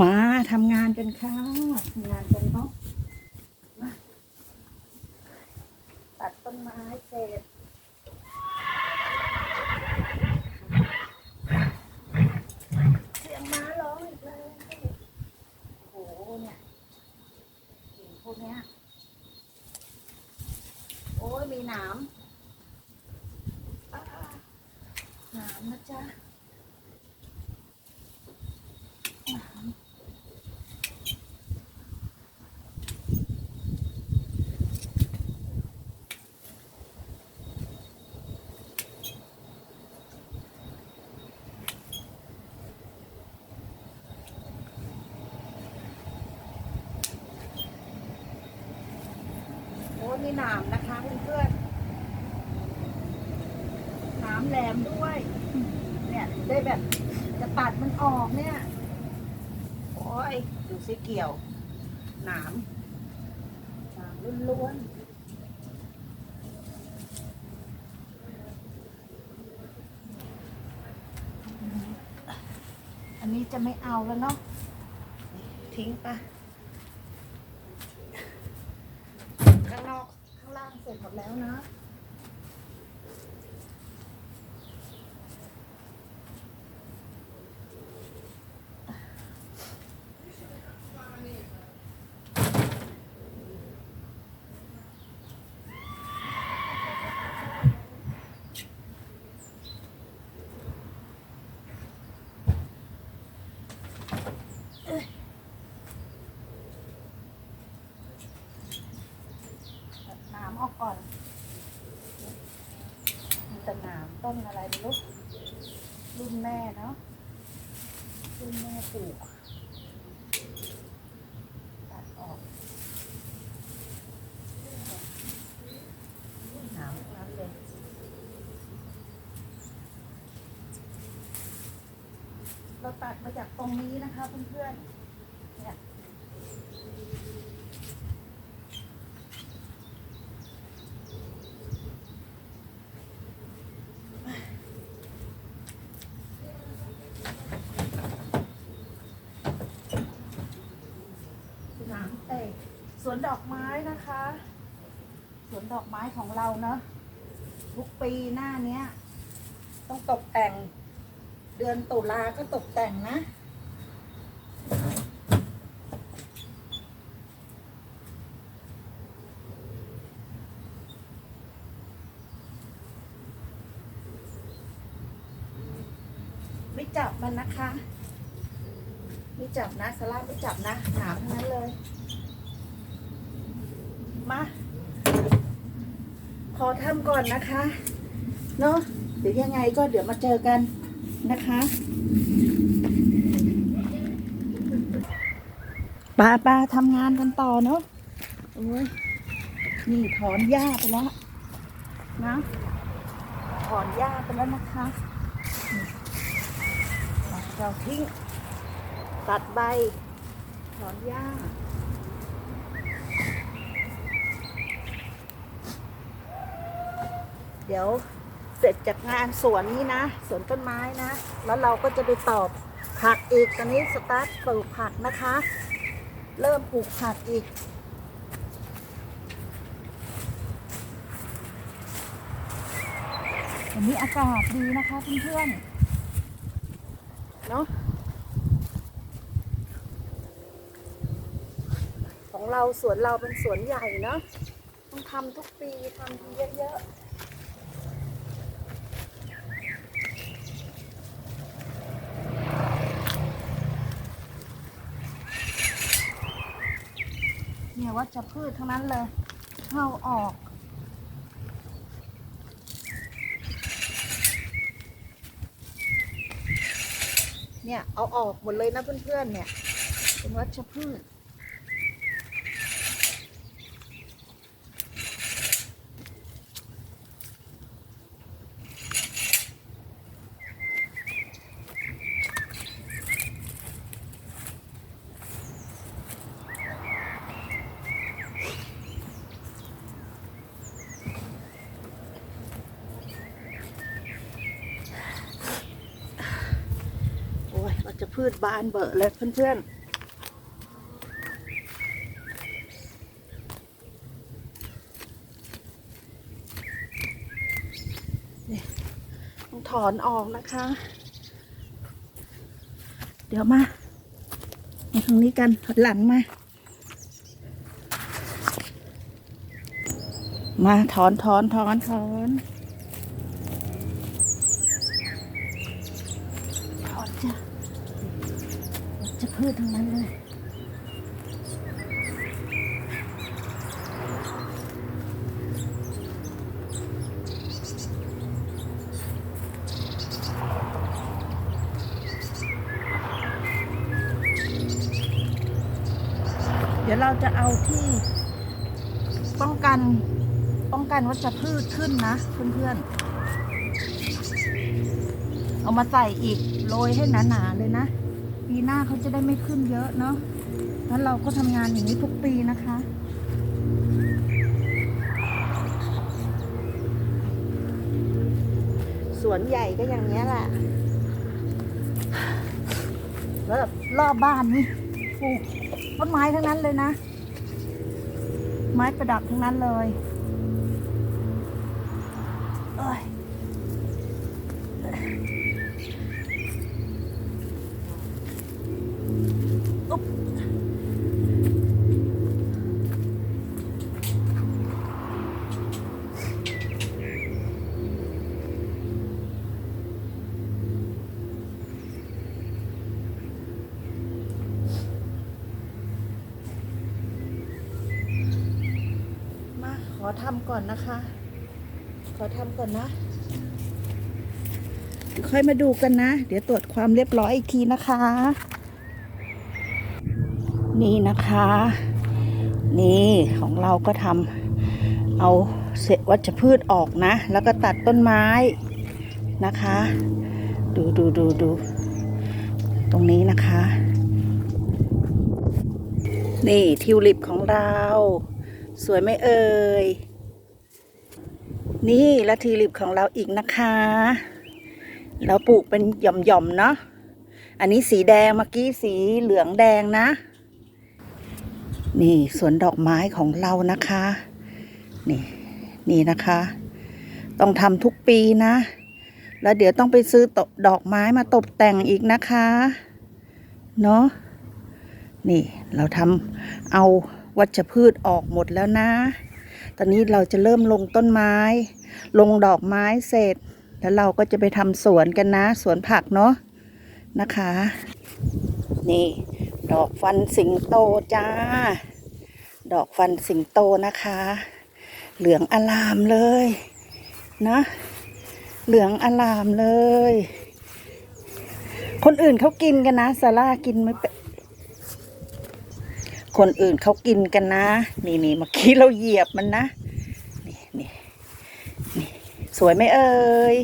มาทำงานกันค่ะทำงานกันเนาะมาตัดต้นไม้เสร็จเสียงม้าร้องอีกแล้วโอ้โหเนี่ยกิ่งพวกเนี้ยโอ้ยมีหนามหนามนะจ๊ะ มีหนามนะคะเพื่อนๆหนามแหลมด้วย เนี่ยได้แบบจะตัดมันออกเนี่ย โอ้ยดูสิเกี่ยว หนามหนามล้วนๆอันนี้จะไม่เอาแล้วเนาะทิ้งไปางนอกข้างล่างเสร็จหมด แล้วนะ ตัดน้ำออกก่อน มีแต่หนามต้นอะไรไม่รู้รุ่นแม่เนาะรุ่นแม่ปลูกตัดออกหนามนั้นเลยเราตัดมาจากตรงนี้นะคะเพื่อนๆเนี่ย สนามเตะ สวนดอกไม้นะคะ สวนดอกไม้ของเราเนอะทุกปีหน้าเนี้ย ต้องตกแต่ง เดือนตุลาก็ตกแต่งนะ ไม่จับมันนะคะ ไม่จับนะสลาไม่จับนะหนามทั้งนั้นเลย มา ขอทำก่อนนะคะ เนาะเดี๋ยวยังไงก็เดี๋ยวมาเจอกันนะคะปาปาทำงานกันต่อเนาะโอ้ยนี่ถอนหญ้าไปแล้วนะถอนหญ้าไปแล้วนะคะเราทิ้ง ตัดใบ ถอนหญ้า เดี๋ยวเสร็จจากงานสวนนี้นะ สวนต้นไม้นะ แล้วเราก็จะไปตอบผักอีก ตอนนี้สตาร์ทปลูกผักนะคะ เริ่มปลูกผักอีก วันนี้อากาศดีนะคะเพื่อนๆ เนาะของเราสวนเราเป็นสวนใหญ่เนาะต้องทำทุกปีทำทีเยอะๆ วัชพืชทั้งนั้นเลยเข้าออก เนี่ย เอาออกหมดเลยนะเพื่อนๆเนี่ย เป็นวัชพืช พืชบานเบอะเลยเพื่อนๆถอนออกนะคะ เดี๋ยวมาในทางนี้กันหลังมา มาถอนถอนถอนถอน จะพืชทั้งนั้นเลย เดี๋ยวเราจะเอาที่ป้องกันป้องกันวัชพืชขึ้นนะเพื่อนๆ เอามาใส่อีกโรยให้หนาๆเลยนะ ปีหน้าเขาจะได้ไม่ขึ้นเยอะเนาะแล้วเราก็ทำงานอย่างนี้ทุกปีนะคะสวนใหญ่ก็อย่างนี้แหละแล้วรอบบ้านนี่ปลูกต้นไม้ทั้งนั้นเลยนะ ไม้ประดับทั้งนั้นเลย เอ้ย ทำก่อนนะคะ ขอทำก่อนนะ ค่อยมาดูกันนะ เดี๋ยวตรวจความเรียบร้อยอีกทีนะคะ นี่นะคะ นี่ของเราก็ทำเอาเศษวัชพืชออกนะ แล้วก็ตัดต้นไม้นะคะ ดูดูดูดูตรงนี้นะคะ นี่ทิวลิปของเรา สวยไหมเอ่ย นี่ละทิลิปของเราอีกนะคะ เราปลูกเป็นหย่อมๆเนาะ อันนี้สีแดงเมื่อกี้สีเหลืองแดงนะ นี่สวนดอกไม้ของเรานะคะ นี่นี่นะคะ ต้องทำทุกปีนะ แล้วเดี๋ยวต้องไปซื้อดอกไม้มาตกแต่งอีกนะคะ เนาะนี่เราทำเอา วัชพืชออกหมดแล้วนะ ตอนนี้เราจะเริ่มลงต้นไม้ ลงดอกไม้เสร็จ แล้วเราก็จะไปทำสวนกันนะ สวนผักเนาะนะคะ นี่ ดอกฟันสิงโตจ้า ดอกฟันสิงโตนะคะ เหลืองอลามเลยนะเหลืองอลามเลย คนอื่นเขากินกันนะซาร่ากินไม่เป็น คนอื่นเขากินกันนะ นี่นี่เมื่อกี้เราเหยียบมันนะ นี่นี่นี่สวยไหมเอ่ย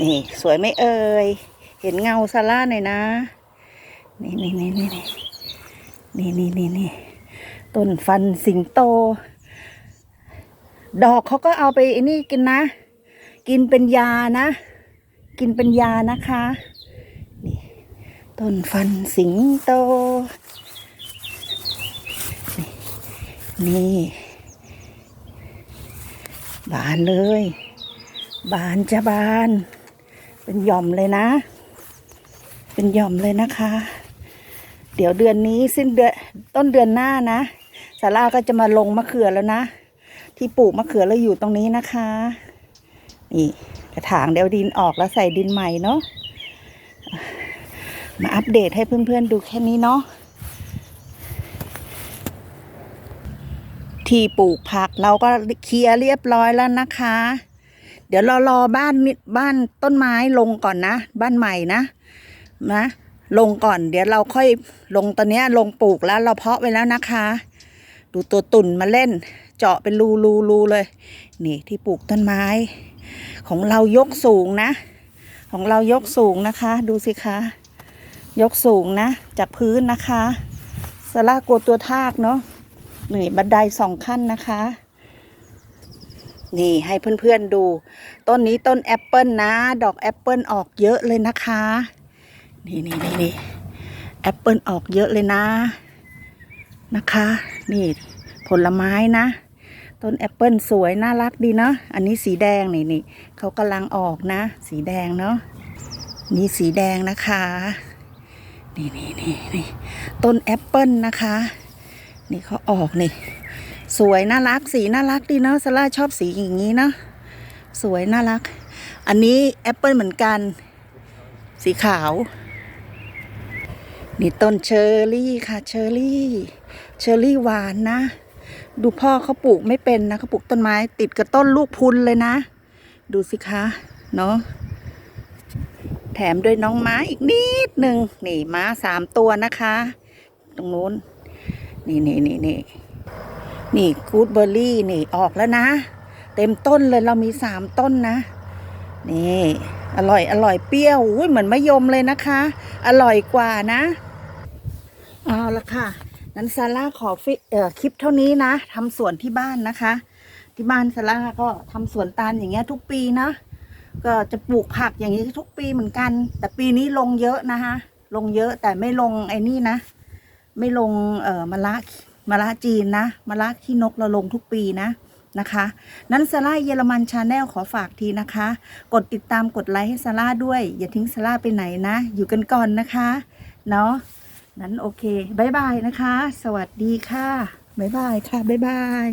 นี่ สวยไหมเอ่ย เห็นเงาซาร่าหน่อยนะ นี่นี่นี่นี่นี่นี่นี่นี่ต้นฟันสิงโต ดอกเขาก็เอาไปไอ้นี่กินนะ กินเป็นยานะ กินเป็นยานะคะ นี่ ต้นฟันสิงโต นี่บานเลย บานจะบาน เป็นหย่อมเลยนะ เป็นหย่อมเลยนะคะ เดี๋ยวเดือนนี้สิ้นเดือนต้นเดือนหน้านะสาราก็จะมาลงมะเขือแล้วนะ ที่ปลูกมะเขือเราอยู่ตรงนี้นะคะ นี่กระถางเดี๋ยวดินออกแล้วใส่ดินใหม่เนาะมาอัปเดตให้เพื่อนๆดูแค่นี้เนาะ ที่ปลูกผักเราก็เคลียร์เรียบร้อยแล้วนะคะ เดี๋ยวเรารอบ้านนิบ้านต้นไม้ลงก่อนนะ บ้านใหม่นะนะลงก่อน เดี๋ยวเราค่อยลงตอนนี้ลงปลูกแล้วเราเพาะไว้แล้วนะคะ ดูตัวตุ่นมาเล่น เจาะเป็นรูรูรูเลย นี่ที่ปลูกต้นไม้ ของเรายกสูงนะ ของเรายกสูงนะคะ ดูสิคะ ยกสูงนะ จากพื้นนะคะสลากัวตัวทากเนาะ หนี่บันไดสองขั้นนะคะ นี่ให้เพื่อนๆดู ต้นนี้ต้นแอปเปิลนะ ดอกแอปเปิลออกเยอะเลยนะคะ นี่นี่นี่นี่แอปเปิลออกเยอะเลยนะ นะคะ นี่ผลไม้นะ ต้นแอปเปิลสวยน่ารักดีเนาะ อันนี้สีแดงนี่นี่เขากำลังออกนะ สีแดงเนาะ นี่สีแดงนะคะ นี่นี่นี่นี่ต้นแอปเปิลนะคะ นี่เขาออกนี่ สวยน่ารักสีน่ารักดีเนาะซาร่าชอบสีอย่างนี้เนาะสวยน่ารัก อันนี้แอปเปิลเหมือนกัน สีขาว นี่ต้นเชอร์รี่ค่ะเชอร์รี่ เชอร์รี่หวานนะ ดูพ่อเขาปลูกไม่เป็นนะเขาปลูกต้นไม้ติดกับต้นลูกพุนเลยนะ ดูสิคะเนาะแถมด้วยน้องม้าอีกนิดหนึ่งนี่ม้าสามตัวนะคะ ตรงนู้น นี่นี่นี่นี่นี่กูดเบอร์รี่นี่ออกแล้วนะ เต็มต้นเลยเรามีสามต้นนะ นี่ อร่อยอร่อยเปรี้ยวอุ้ยเหมือนมะยมเลยนะคะ อร่อยกว่านะ เอาละค่ะ นั้นซาร่าขอฟิเอ่อคลิปเท่านี้นะทำสวนที่บ้านนะคะ ที่บ้านซาร่าก็ทำสวนตาลอย่างเงี้ยทุกปีนะก็จะปลูกผักอย่างนี้ทุกปีเหมือนกัน แต่ปีนี้ลงเยอะนะคะลงเยอะแต่ไม่ลงไอ้นี่นะ ไม่ลงเอ่อมะละมะละจีนนะมะละขี้นกเราลงทุกปีนะนะคะ นั้นซาร่าเยอรมันชาแนลขอฝากทีนะคะ กดติดตามกดไลค์ให้ซาร่าด้วย อย่าทิ้งซาร่าไปไหนนะ อยู่กันก่อนนะคะ เนาะนั้นโอเคบายบายนะคะ สวัสดีค่ะบายบายค่ะบายบาย